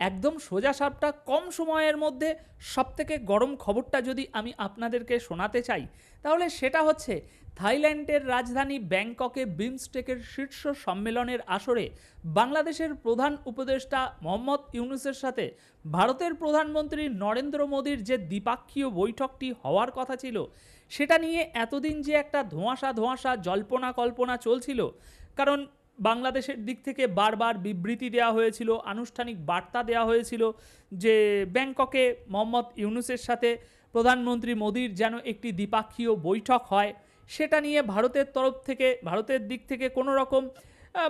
একদম সোজা সাপটা কম সময়ের মধ্যে সবথেকে গরম খবরটা যদি আমি আপনাদেরকে শোনাতে চাই, তাহলে সেটা হচ্ছে থাইল্যান্ডের রাজধানী ব্যাংককে বিমস্টেকের শীর্ষ সম্মেলনের আসরে বাংলাদেশের প্রধান উপদেষ্টা মোহাম্মদ ইউনুসের সাথে ভারতের প্রধানমন্ত্রী নরেন্দ্র মোদীর যে দ্বিপাক্ষীয় বৈঠকটি হওয়ার কথা ছিল, সেটা নিয়ে এতদিন যে একটা ধোঁয়াশা ধোঁয়াশা জল্পনা কল্পনা চলছিল, কারণ বাংলাদেশের দিক থেকে বারবার বিবৃতি দেওয়া হয়েছিল, আনুষ্ঠানিক বার্তা দেওয়া হয়েছিল যে ব্যাংককে মোহাম্মদ ইউনুসের সাথে প্রধানমন্ত্রী মোদীর যেন একটি দ্বিপাক্ষীয় বৈঠক হয়, সেটা নিয়ে ভারতের তরফ থেকে, ভারতের দিক থেকে কোনো রকম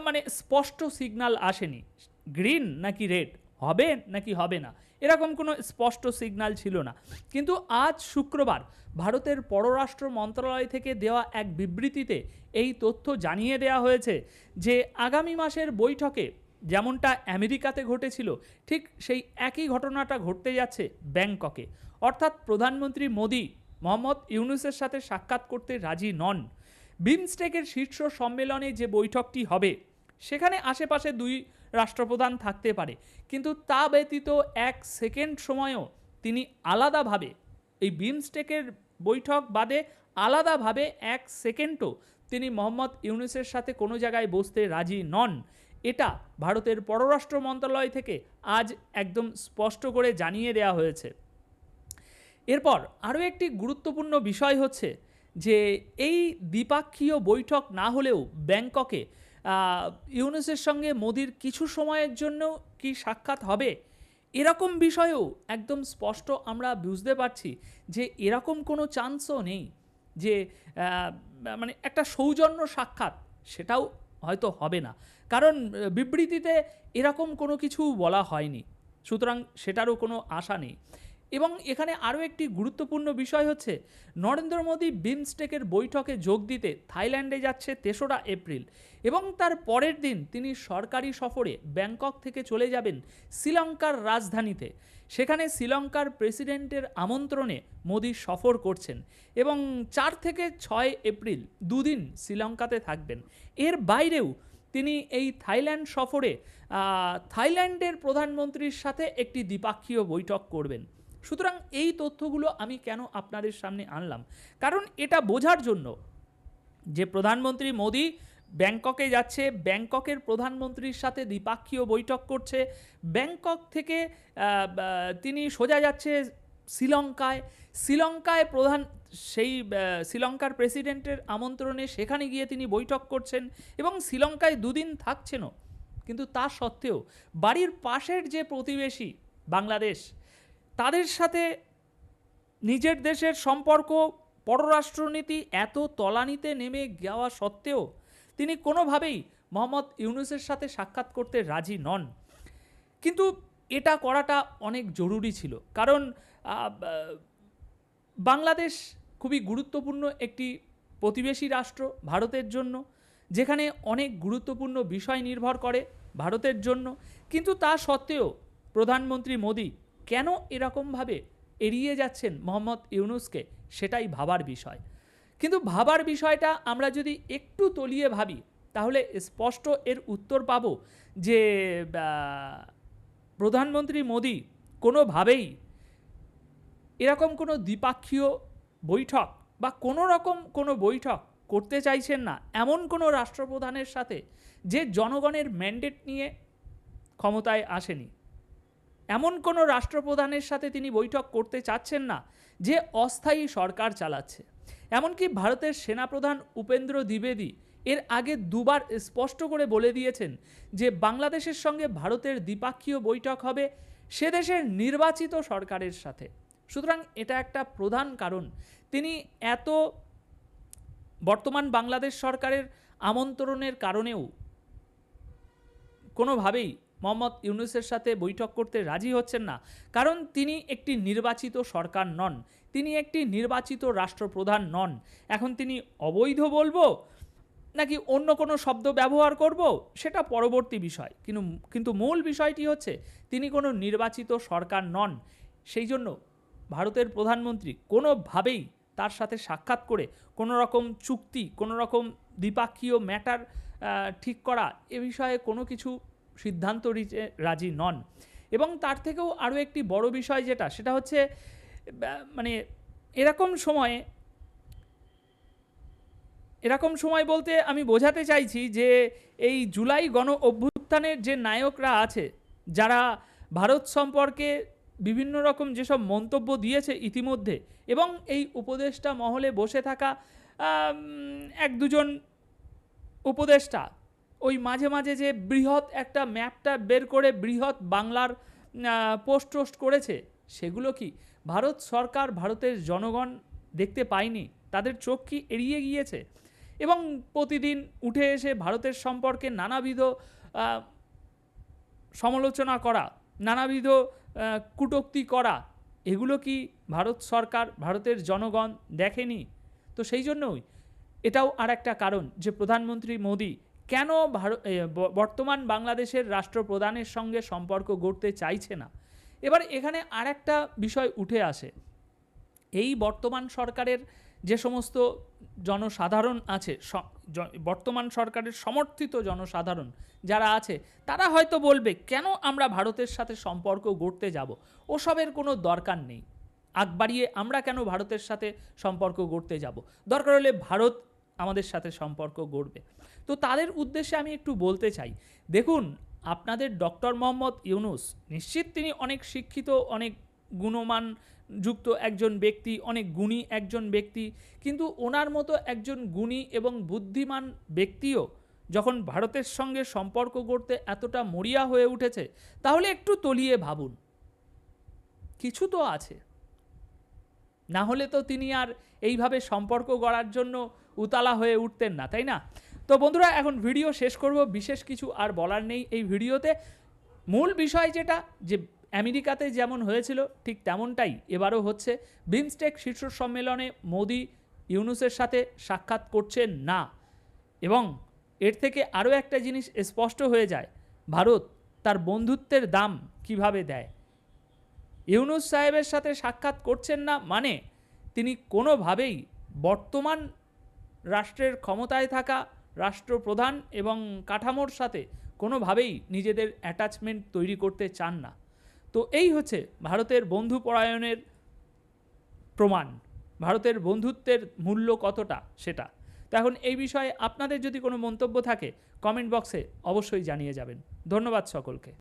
মানে স্পষ্ট সিগনাল আসেনি। গ্রিন নাকি রেড হবে নাকি হবে না? এরকম কোনো স্পষ্ট সিগন্যাল ছিল না। কিন্তু আজ শুক্রবার ভারতের পররাষ্ট্র মন্ত্রণালয় থেকে দেওয়া এক বিবৃতিতে এই তথ্য জানিয়ে দেওয়া হয়েছে যে, আগামী মাসের বৈঠকে যেমনটা আমেরিকাতে ঘটেছিল, ঠিক সেই একই ঘটনাটা ঘটতে যাচ্ছে ব্যাংককে। অর্থাৎ প্রধানমন্ত্রী মোদি মোহাম্মদ ইউনুসের সাথে সাক্ষাৎ করতে রাজি নন। বিমস্টেকের শীর্ষ সম্মেলনে যে বৈঠকটি হবে সেখানে আশেপাশে দুই রাষ্ট্রপ্রধান থাকতে পারে। কিন্তু তা ব্যতীত এক সেকেন্ড সময়ও তিনি আলাদাভাবে এই বিমস্টেকের বৈঠক বাদে আলাদাভাবে এক সেকেন্ডও তিনি মোহাম্মদ ইউনুসের সাথে কোনো জায়গায় বসতে রাজি নন। এটা ভারতের পররাষ্ট্র মন্ত্রণালয় থেকে আজ একদম স্পষ্ট করে জানিয়ে দেওয়া হয়েছে। এরপর আরও একটি গুরুত্বপূর্ণ বিষয় হচ্ছে যে এই দ্বিপাক্ষীয় বৈঠক না হলেও ব্যাংককে ইউনুসের সঙ্গে মোদির কিছু সময়ের জন্য কি সাক্ষাৎ হবে? এরকম বিষয়েও একদম স্পষ্ট আমরা বুঝতে পারছি যে এরকম কোনো চান্সও নেই যে মানে একটা সৌজন্য সাক্ষাৎ সেটাও হয়তো হবে না। কারণ বিবৃতিতে এরকম কোনো কিছু বলা হয়নি। সুতরাং সেটারও কোনো আশা নেই। এবং এখানে আরও একটি গুরুত্বপূর্ণ বিষয় হচ্ছে, নরেন্দ্র মোদী বিমস্টেকের বৈঠকে যোগ দিতে থাইল্যান্ডে যাচ্ছে তেসরা এপ্রিল এবং তার পরের দিন তিনি সরকারি সফরে ব্যাংকক থেকে চলে যাবেন শ্রীলঙ্কার রাজধানীতে। সেখানে শ্রীলঙ্কার প্রেসিডেন্টের আমন্ত্রণে মোদী সফর করছেন এবং চার থেকে ছয় এপ্রিল দুদিন শ্রীলঙ্কাতে থাকবেন। এর বাইরেও তিনি এই থাইল্যান্ড সফরে থাইল্যান্ডের প্রধানমন্ত্রীর সাথে একটি দ্বিপাক্ষীয় বৈঠক করবেন। সুতরাং এই তথ্যগুলো আমি কেন আপনাদের সামনে আনলাম? কারণ এটা বোঝার জন্য যে প্রধানমন্ত্রী মোদি ব্যাংককে যাচ্ছে, ব্যাংককের প্রধানমন্ত্রীর সাথে দ্বিপাক্ষীয় বৈঠক করছে, ব্যাংকক থেকে তিনি সোজা যাচ্ছে শ্রীলঙ্কায়। শ্রীলঙ্কায় প্রধান, সেই শ্রীলঙ্কার প্রেসিডেন্টের আমন্ত্রণে সেখানে গিয়ে তিনি বৈঠক করছেন এবং শ্রীলঙ্কায় দুদিন থাকছেনও। কিন্তু তা সত্ত্বেও বাড়ির পাশের যে প্রতিবেশী বাংলাদেশ তাদের সাথে নিজের দেশের সম্পর্ক, পররাষ্ট্রনীতি এত তলানিতে নেমে যাওয়া সত্ত্বেও তিনি কোনোভাবেই মোহাম্মদ ইউনুসের সাথে সাক্ষাৎ করতে রাজি নন। কিন্তু এটা করাটা অনেক জরুরি ছিল। কারণ বাংলাদেশ খুবই গুরুত্বপূর্ণ একটি প্রতিবেশী রাষ্ট্র ভারতের জন্য, যেখানে অনেক গুরুত্বপূর্ণ বিষয় নির্ভর করে ভারতের জন্য। কিন্তু তা সত্ত্বেও প্রধানমন্ত্রী মোদি কেন এরকমভাবে এড়িয়ে যাচ্ছেন মোহাম্মদ ইউনুসকে সেটাই ভাবার বিষয়। কিন্তু ভাবার বিষয়টা আমরা যদি একটু তলিয়ে ভাবি, তাহলে স্পষ্ট এর উত্তর পাব যে প্রধানমন্ত্রী মোদি কোনোভাবেই এরকম কোনো দ্বিপাক্ষীয় বৈঠক বা কোনো রকম কোনো বৈঠক করতে চাইছেন না এমন কোনো রাষ্ট্রপ্রধানের সাথে যে জনগণের ম্যান্ডেট নিয়ে ক্ষমতায় আসেনি। এমন কোনো রাষ্ট্রপ্রধানের সাথে তিনি বৈঠক করতে চাচ্ছেন না যে অস্থায়ী সরকার চালাচ্ছে। এমনকি ভারতের সেনাপ্রধান উপেন্দ্র দ্বিবেদী এর আগে দুবার স্পষ্ট করে বলে দিয়েছেন যে বাংলাদেশের সঙ্গে ভারতের দ্বিপাক্ষীয় বৈঠক হবে সে দেশের নির্বাচিত সরকারের সাথে। সুতরাং এটা একটা প্রধান কারণ। তিনি এত বর্তমান বাংলাদেশ সরকারের আমন্ত্রণের কারণেও কোনোভাবেই মোহাম্মদ ইউনুসের সাথে বৈঠক করতে রাজি হচ্ছেন না। কারণ তিনি একটি নির্বাচিত সরকার নন। তিনি একটি নির্বাচিত রাষ্ট্রপ্রধান নন। এখন তিনি অবৈধ বলব নাকি অন্য কোনো শব্দ ব্যবহার করব সেটা পরবর্তী বিষয়। কিন্তু কিন্তু মূল বিষয়টি হচ্ছে তিনি কোনো নির্বাচিত সরকার নন। সেই জন্য ভারতের প্রধানমন্ত্রী কোনোভাবেই তার সাথে সাক্ষাৎ করে কোনো রকম চুক্তি, কোনো রকম দ্বিপাক্ষীয় ম্যাটার ঠিক করা এ বিষয়ে কোনো কিছু সিদ্ধান্ত নিতে রাজি নন। এবং তার থেকেও আরও একটি বড় বিষয় যেটা, সেটা হচ্ছে মানে এরকম সময়ে, এরকম সময় বলতে আমি বোঝাতে চাইছি যে এই জুলাই গণ অভ্যুত্থানের যে নায়করা আছে, যারা ভারত সম্পর্কে বিভিন্ন রকম যেসব মন্তব্য দিয়েছে ইতিমধ্যে এবং এই উপদেষ্টা মহলে বসে থাকা এক দুজন উপদেষ্টা ওই মাঝে মাঝে যে বৃহৎ একটা ম্যাপটা বের করে বৃহৎ বাংলার পোস্ট টোস্ট করেছে, সেগুলো কি ভারত সরকার ভারতের জনগণ দেখতে পায়নি? তাদের চোখ কি এড়িয়ে গিয়েছে? এবং প্রতিদিন উঠে এসে ভারতের সম্পর্কে নানাবিধ সমালোচনা করা, নানাবিধ কুটোক্তি করা, এগুলো কি ভারত সরকার ভারতের জনগণ দেখেনি? তো সেই জন্যই এটাও আর একটা কারণ যে প্রধানমন্ত্রী মোদী কেন ভারত বর্তমান বাংলাদেশের রাষ্ট্রপ্রধানের সঙ্গে সম্পর্ক গড়তে চাইছে না? এবার এখানে আর একটা বিষয় উঠে আসে। এই বর্তমান সরকারের যে সমস্ত জনসাধারণ আছে বর্তমান সরকারের সমর্থিত জনসাধারণ যারা আছে, তারা হয়তো বলবে, কেন আমরা ভারতের সাথে সম্পর্ক গড়তে যাব? ওসবের কোনো দরকার নেই। আগ বাড়িয়ে আমরা কেন ভারতের সাথে সম্পর্ক গড়তে যাব? দরকার হলে ভারত আমাদের সাথে সম্পর্ক গড়বে। তো তাদের উদ্দেশ্যে আমি একটু বলতে চাই। দেখুন, আপনাদের ডক্টর মোহাম্মদ ইউনুস, নিশ্চিত তিনি অনেক শিক্ষিত, অনেক গুণমান যুক্ত একজন ব্যক্তি, অনেক গুণী একজন ব্যক্তি, কিন্তু ওনার মতো একজন গুণী এবং বুদ্ধিমান ব্যক্তিও যখন ভারতের সঙ্গে সম্পর্ক গড়তে এতটা মরিয়া হয়ে উঠেছে, তাহলে একটু তলিয়ে ভাবুন। কিছু তো আছে। না হলে তো তিনি আর এইভাবে সম্পর্ক গড়ার জন্য উতালা হয়ে উঠতেন না, তাই না? তো বন্ধুরা, এখন ভিডিও শেষ করব। বিশেষ কিছু আর বলার নেই এই ভিডিওতে। মূল বিষয় যেটা, যে আমেরিকাতে যেমন হয়েছিল, ঠিক তেমনটাই এবারও হচ্ছে। বিমস্টেক শীর্ষ সম্মেলনে মোদি ইউনুসের সাথে সাক্ষাৎ করছেন না। এবং এর থেকে আরও একটা জিনিস স্পষ্ট হয়ে যায়। ভারত তার বন্ধুত্বের দাম কীভাবে দেয়? ইউনুস সাহেবের সাথে সাক্ষাৎ করছেন না মানে তিনি কোনোভাবেই বর্তমান রাষ্ট্রের ক্ষমতায় থাকা রাষ্ট্রপ্রধান এবং কাঠামোর সাথে কোনোভাবেই নিজেদের অ্যাটাচমেন্ট তৈরি করতে চান না। তো এই হচ্ছে ভারতের বন্ধু পরায়ণের প্রমাণ। ভারতের বন্ধুত্বের মূল্য কতটা সেটা। তো এখন এই বিষয়ে আপনাদের যদি কোনো মন্তব্য থাকে কমেন্ট বক্সে অবশ্যই জানিয়ে যাবেন। ধন্যবাদ সকলকে।